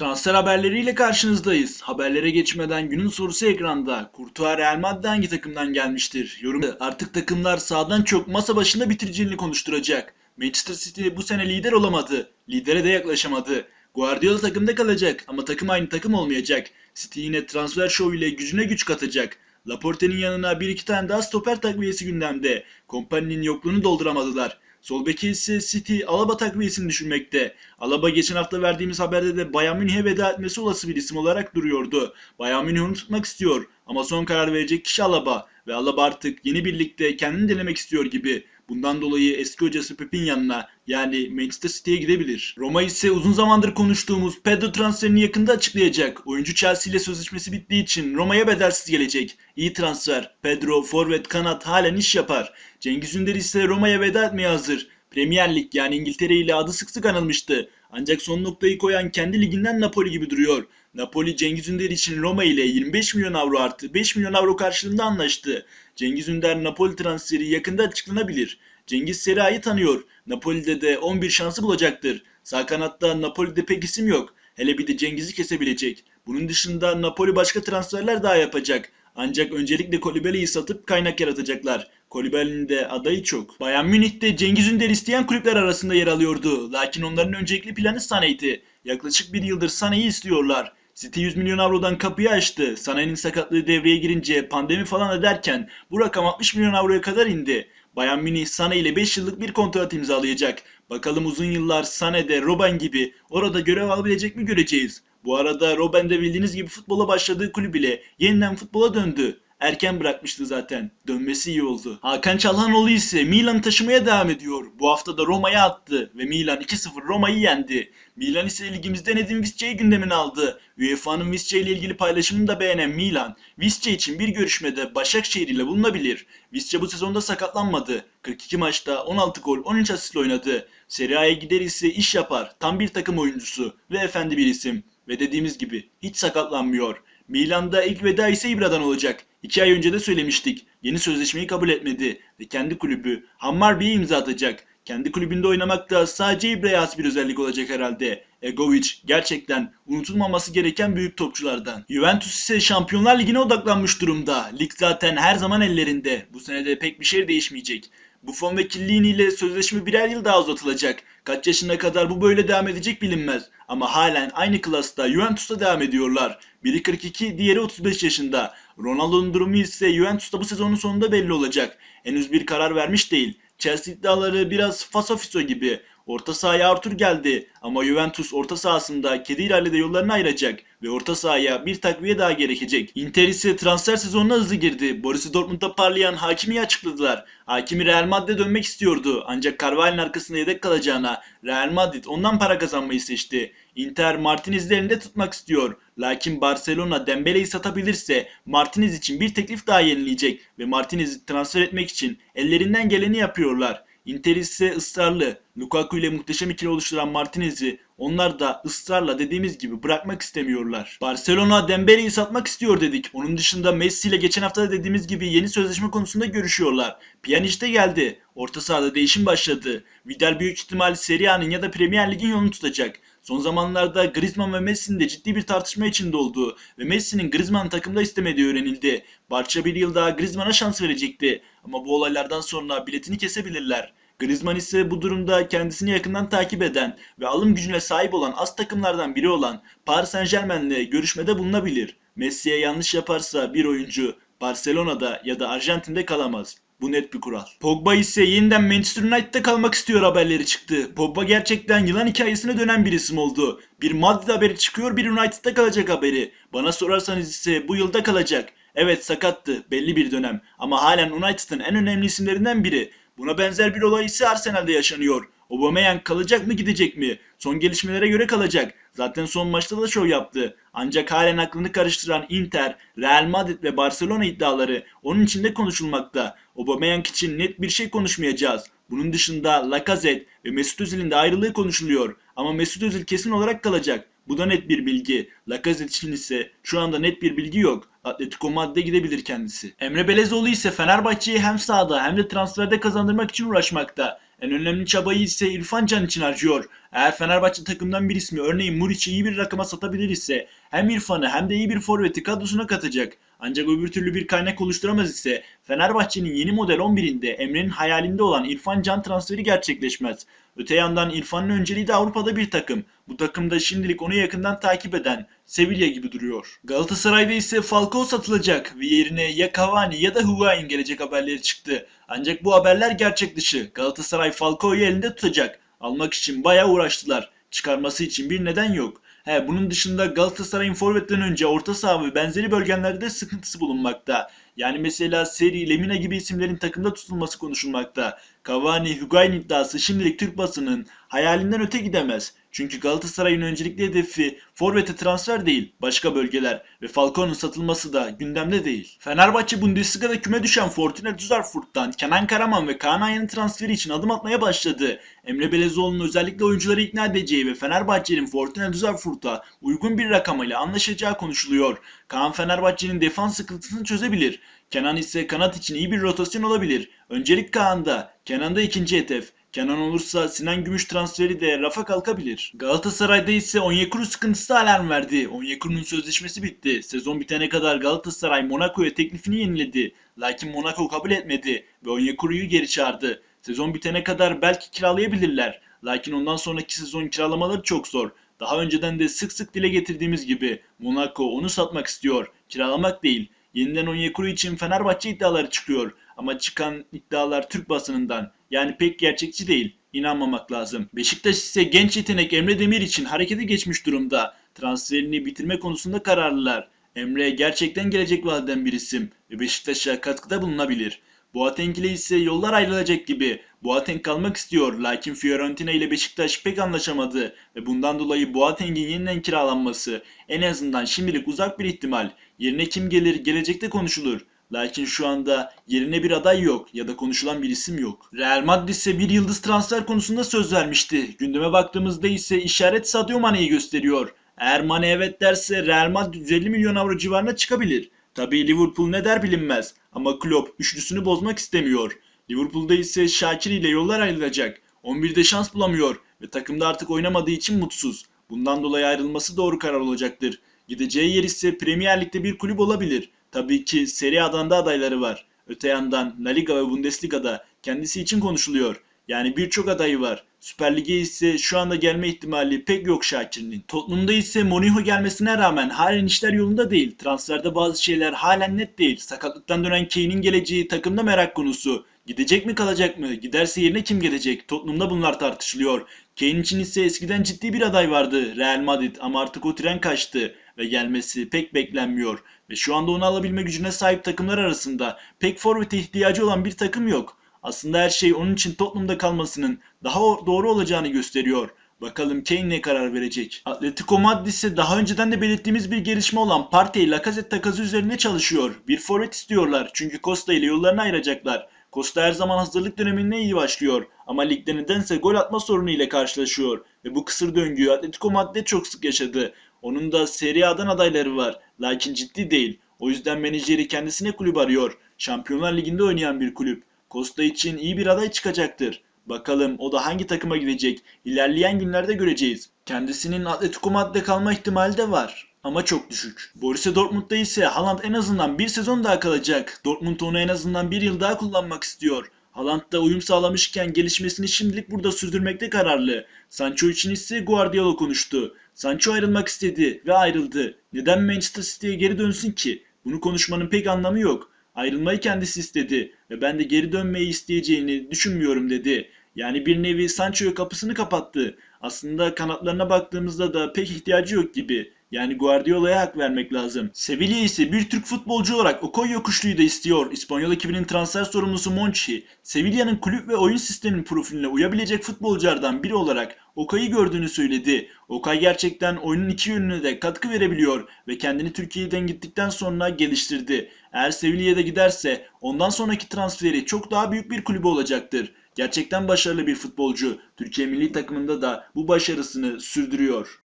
Transfer haberleriyle karşınızdayız. Haberlere geçmeden günün sorusu ekranda. Kurtuğa Real Madrid hangi takımdan gelmiştir? Yorum artık takımlar sağdan çok masa başında bitiriciliğini konuşturacak. Manchester City bu sene lider olamadı. Lidere de yaklaşamadı. Guardiola takımda kalacak ama takım aynı takım olmayacak. City yine transfer show ile gücüne güç katacak. Laporte'nin yanına bir iki tane daha stoper takviyesi gündemde. Kompanyinin yokluğunu dolduramadılar. Sol beki ise City Alaba takviyesini düşünmekte. Alaba geçen hafta verdiğimiz haberde de Bayern Münih'e veda etmesi olası bir isim olarak duruyordu. Bayern Münih onu tutmak istiyor ama son karar verecek kişi Alaba ve Alaba artık yeni birlikte kendini denemek istiyor gibi. Bundan dolayı eski hocası Pep'in yanına yani Manchester City'ye gidebilir. Roma ise uzun zamandır konuştuğumuz Pedro transferini yakında açıklayacak. Oyuncu Chelsea ile sözleşmesi bittiği için Roma'ya bedelsiz gelecek. İyi transfer. Pedro, forvet, kanat halen iş yapar. Cengiz Ünder ise Roma'ya veda etmeye hazır. Premier Lig yani İngiltere ile adı sık sık anılmıştı. Ancak son noktayı koyan kendi liginden Napoli gibi duruyor. Napoli Cengiz Ünder için Roma ile 25 milyon avro artı 5 milyon avro karşılığında anlaştı. Cengiz Ünder Napoli transferi yakında açıklanabilir. Cengiz Serie A'yı tanıyor. Napoli'de de 11 şansı bulacaktır. Sağ kanatta Napoli'de pek isim yok. Hele bir de Cengiz'i kesebilecek. Bunun dışında Napoli başka transferler daha yapacak. Ancak öncelikle Kolibali'yi satıp kaynak yaratacaklar. Kolibali'nin de adayı çok. Bayern Münih'te Cengiz Ünder isteyen kulüpler arasında yer alıyordu. Lakin onların öncelikli planı Sané'ydi. Yaklaşık bir yıldır Sané'yi istiyorlar. City 100 milyon avrodan kapıyı açtı. Sané'nin sakatlığı devreye girince pandemi falan ederken bu rakam 60 milyon avroya kadar indi. Bayern Münih Sané ile 5 yıllık bir kontrat imzalayacak. Bakalım uzun yıllar Sané'de Robben gibi orada görev alabilecek mi göreceğiz. Bu arada Robben de bildiğiniz gibi futbola başladığı kulüp ile yeniden futbola döndü. Erken bırakmıştı zaten. Dönmesi iyi oldu. Hakan Çalhanoğlu ise Milan'ı taşımaya devam ediyor. Bu hafta da Roma'ya attı ve Milan 2-0 Roma'yı yendi. Milan ise ligimizde Nedim Visca'yı gündemine aldı. UEFA'nın Visca ile ilgili paylaşımını da beğenen Milan, Visca için bir görüşmede Başakşehir ile bulunabilir. Visca bu sezonda sakatlanmadı. 42 maçta 16 gol 13 asistle oynadı. Serie A'ya gider ise iş yapar. Tam bir takım oyuncusu ve efendi bir isim. Ve dediğimiz gibi hiç sakatlanmıyor. Milan'da ilk veda ise İbra'dan olacak. İki ay önce de söylemiştik. Yeni sözleşmeyi kabul etmedi ve kendi kulübü Hammarby'ye imza atacak. Kendi kulübünde oynamak da sadece İbra'ya has bir özellik olacak herhalde. Egovic gerçekten unutulmaması gereken büyük topçulardan. Juventus ise Şampiyonlar Ligi'ne odaklanmış durumda. Lig zaten her zaman ellerinde. Bu sene de pek bir şey değişmeyecek. Buffon ve Chiellini ile sözleşme birer yıl daha uzatılacak. Kaç yaşına kadar bu böyle devam edecek bilinmez. Ama halen aynı klasta Juventus'ta devam ediyorlar. Biri 42, diğeri 35 yaşında. Ronaldo'nun durumu ise Juventus'ta bu sezonun sonunda belli olacak. Henüz bir karar vermiş değil. Chelsea iddiaları biraz fasofiso gibi. Orta sahaya Arthur geldi ama Juventus orta sahasında Kedi ile de yollarını ayıracak ve orta sahaya bir takviye daha gerekecek. Inter ise transfer sezonuna hızlı girdi. Borussia Dortmund'da parlayan Hakimi'yi açıkladılar. Hakimi Real Madrid'e dönmek istiyordu ancak Carvalho'nun arkasında yedek kalacağına Real Madrid ondan para kazanmayı seçti. Inter Martinez'i elinde tutmak istiyor. Lakin Barcelona Dembele'yi satabilirse Martinez için bir teklif daha yenileyecek ve Martinez'i transfer etmek için ellerinden geleni yapıyorlar. Inter ise ısrarlı. Lukaku ile muhteşem ikili oluşturan Martinez'i onlar da ısrarla dediğimiz gibi bırakmak istemiyorlar. Barcelona Dembele'yi satmak istiyor dedik. Onun dışında Messi ile geçen hafta da dediğimiz gibi yeni sözleşme konusunda görüşüyorlar. Pjanic de geldi. Orta sahada değişim başladı. Vidal büyük ihtimal Serie A'nın ya da Premier Lig'in yolunu tutacak. Son zamanlarda Griezmann ve Messi'nin de ciddi bir tartışma içinde olduğu ve Messi'nin Griezmann'ı takımda istemediği öğrenildi. Barça bir yıl daha Griezmann'a şans verecekti ama bu olaylardan sonra biletini kesebilirler. Griezmann ise bu durumda kendisini yakından takip eden ve alım gücüne sahip olan az takımlardan biri olan Paris Saint Germain'le görüşmede bulunabilir. Messi'ye yanlış yaparsa bir oyuncu Barcelona'da ya da Arjantin'de kalamaz. Bu net bir kural. Pogba ise yeniden Manchester United'da kalmak istiyor haberleri çıktı. Pogba gerçekten yılan hikayesine dönen bir isim oldu. Bir Madrid haberi çıkıyor bir United'da kalacak haberi. Bana sorarsanız ise bu yılda kalacak. Evet sakattı belli bir dönem ama halen United'ın en önemli isimlerinden biri. Buna benzer bir olay ise Arsenal'de yaşanıyor. Aubameyang kalacak mı gidecek mi? Son gelişmelere göre kalacak. Zaten son maçta da şov yaptı. Ancak halen aklını karıştıran Inter, Real Madrid ve Barcelona iddiaları onun içinde konuşulmakta. Aubameyang için net bir şey konuşmayacağız. Bunun dışında Lacazette ve Mesut Özil'in de ayrılığı konuşuluyor. Ama Mesut Özil kesin olarak kalacak. Bu da net bir bilgi. Lacazette için ise şu anda net bir bilgi yok. Atletico Madrid'e gidebilir kendisi. Emre Belezoğlu ise Fenerbahçe'yi hem sahada hem de transferde kazandırmak için uğraşmakta. En önemli çabayı ise İrfan Can için harcıyor. Eğer Fenerbahçe takımdan bir ismi örneğin Muriç'i iyi bir rakama satabilir ise hem İrfan'ı hem de iyi bir forveti kadrosuna katacak. Ancak öbür türlü bir kaynak oluşturamaz ise Fenerbahçe'nin yeni model 11'inde Emre'nin hayalinde olan İrfan Can transferi gerçekleşmez. Öte yandan İrfan'ın önceliği de Avrupa'da bir takım. Bu takımda şimdilik onu yakından takip eden Sevilla gibi duruyor. Galatasaray'da ise Falcao satılacak ve yerine ya Cavani ya da Higuain gelecek haberleri çıktı. Ancak bu haberler gerçek dışı. Galatasaray Falcao'yu elinde tutacak. Almak için bayağı uğraştılar. Çıkarması için bir neden yok. He, bunun dışında Galatasaray'ın forvetten önce orta saha ve benzeri bölgelerde de sıkıntısı bulunmakta. Yani mesela Seri, Lemina gibi isimlerin takımda tutulması konuşulmakta. Cavani, Higuain iddiası şimdilik Türk basının hayalinden öte gidemez. Çünkü Galatasaray'ın öncelikli hedefi forvete transfer değil, başka bölgeler ve Falcao'nun satılması da gündemde değil. Fenerbahçe Bundesliga'da küme düşen Fortuna Düsseldorf'tan Kenan Karaman ve Kaan Ayhan'ın transferi için adım atmaya başladı. Emre Belezoğlu'nun özellikle oyuncuları ikna edeceği ve Fenerbahçe'nin Fortuna Düsseldorf'a uygun bir rakam ile anlaşacağı konuşuluyor. Kaan Fenerbahçe'nin defans sıkıntısını çözebilir. Kenan ise kanat için iyi bir rotasyon olabilir. Öncelik Kaan'da, Kenan'da ikinci hedef. Kenan olursa Sinan Gümüş transferi de rafa kalkabilir. Galatasaray'da ise Onyekuru sıkıntısı alarm verdi. Onyekuru'nun sözleşmesi bitti. Sezon bitene kadar Galatasaray Monaco'ya teklifini yeniledi. Lakin Monaco kabul etmedi ve Onyekuru'yu geri çağırdı. Sezon bitene kadar belki kiralayabilirler. Lakin ondan sonraki sezon kiralamaları çok zor. Daha önceden de sık sık dile getirdiğimiz gibi Monaco onu satmak istiyor. Kiralamak değil. Yeniden Onyekuru için Fenerbahçe iddiaları çıkıyor. Ama çıkan iddialar Türk basınından. Yani pek gerçekçi değil. İnanmamak lazım. Beşiktaş ise genç yetenek Emre Demir için harekete geçmiş durumda. Transferini bitirme konusunda kararlılar. Emre gerçekten gelecek vadeden bir isim ve Beşiktaş'a katkıda bulunabilir. Boateng ile ise yollar ayrılacak gibi. Boateng kalmak istiyor lakin Fiorentina ile Beşiktaş pek anlaşamadı ve bundan dolayı Boateng'in yeniden kiralanması en azından şimdilik uzak bir ihtimal. Yerine kim gelir gelecekte konuşulur. Lakin şu anda yerine bir aday yok ya da konuşulan bir isim yok. Real Madrid ise bir yıldız transfer konusunda söz vermişti. Gündeme baktığımızda ise işaret Sadio Mane'yi gösteriyor. Eğer Mane evet derse Real Madrid 150 milyon avro civarına çıkabilir. Tabii Liverpool ne der bilinmez ama Klopp üçlüsünü bozmak istemiyor. Liverpool'da ise Şakir ile yollar ayrılacak. 11'de şans bulamıyor ve takımda artık oynamadığı için mutsuz. Bundan dolayı ayrılması doğru karar olacaktır. Gideceği yer ise Premier Lig'de bir kulüp olabilir. Tabii ki Serie A'dan da adayları var. Öte yandan La Liga ve Bundesliga'da kendisi için konuşuluyor. Yani birçok adayı var. Süper Lig'e ise şu anda gelme ihtimali pek yok Şakir'in. Tottenham'da ise Mourinho gelmesine rağmen halen işler yolunda değil. Transferde bazı şeyler halen net değil. Sakatlıktan dönen Kane'in geleceği takımda merak konusu. Gidecek mi kalacak mı? Giderse yerine kim gelecek? Tottenham'da bunlar tartışılıyor. Kane için ise eskiden ciddi bir aday vardı Real Madrid ama artık o tren kaçtı ve gelmesi pek beklenmiyor. Ve şu anda onu alabilme gücüne sahip takımlar arasında pek forvete ihtiyacı olan bir takım yok. Aslında her şey onun için Tottenham'da kalmasının daha doğru olacağını gösteriyor. Bakalım Kane ne karar verecek? Atletico Madrid ise daha önceden de belirttiğimiz bir gelişme olan Partey Lacazette takası üzerinde çalışıyor. Bir forvet istiyorlar çünkü Costa ile yollarını ayıracaklar. Costa her zaman hazırlık döneminde iyi başlıyor ama ligde nedense gol atma sorunu ile karşılaşıyor ve bu kısır döngüyü Atletico Madrid çok sık yaşadı. Onun da Serie A'dan adayları var lakin ciddi değil. O yüzden menajeri kendisine kulüp arıyor. Şampiyonlar Ligi'nde oynayan bir kulüp. Costa için iyi bir aday çıkacaktır. Bakalım o da hangi takıma gidecek? İlerleyen günlerde göreceğiz. Kendisinin Atletico Madrid'de kalma ihtimali de var. Ama çok düşük. Borussia Dortmund'da ise Haaland en azından bir sezon daha kalacak. Dortmund onu en azından bir yıl daha kullanmak istiyor. Haaland da uyum sağlamışken gelişmesini şimdilik burada sürdürmekte kararlı. Sancho için ise Guardiola konuştu. Sancho ayrılmak istedi ve ayrıldı. Neden Manchester City'ye geri dönsün ki? Bunu konuşmanın pek anlamı yok. Ayrılmayı kendisi istedi ve ben de geri dönmeyi isteyeceğini düşünmüyorum dedi. Yani bir nevi Sancho'ya kapısını kapattı. Aslında kanatlarına baktığımızda da pek ihtiyacı yok gibi. Yani Guardiola'ya hak vermek lazım. Sevilla ise bir Türk futbolcu olarak Okoye Yokuşlu'yu da istiyor. İspanyol ekibinin transfer sorumlusu Monchi, Sevilla'nın kulüp ve oyun sisteminin profiline uyabilecek futbolculardan biri olarak Okay'ı gördüğünü söyledi. Okay gerçekten oyunun iki yönüne de katkı verebiliyor ve kendini Türkiye'den gittikten sonra geliştirdi. Eğer Sevilla'ya da giderse ondan sonraki transferi çok daha büyük bir kulübe olacaktır. Gerçekten başarılı bir futbolcu. Türkiye milli takımında da bu başarısını sürdürüyor.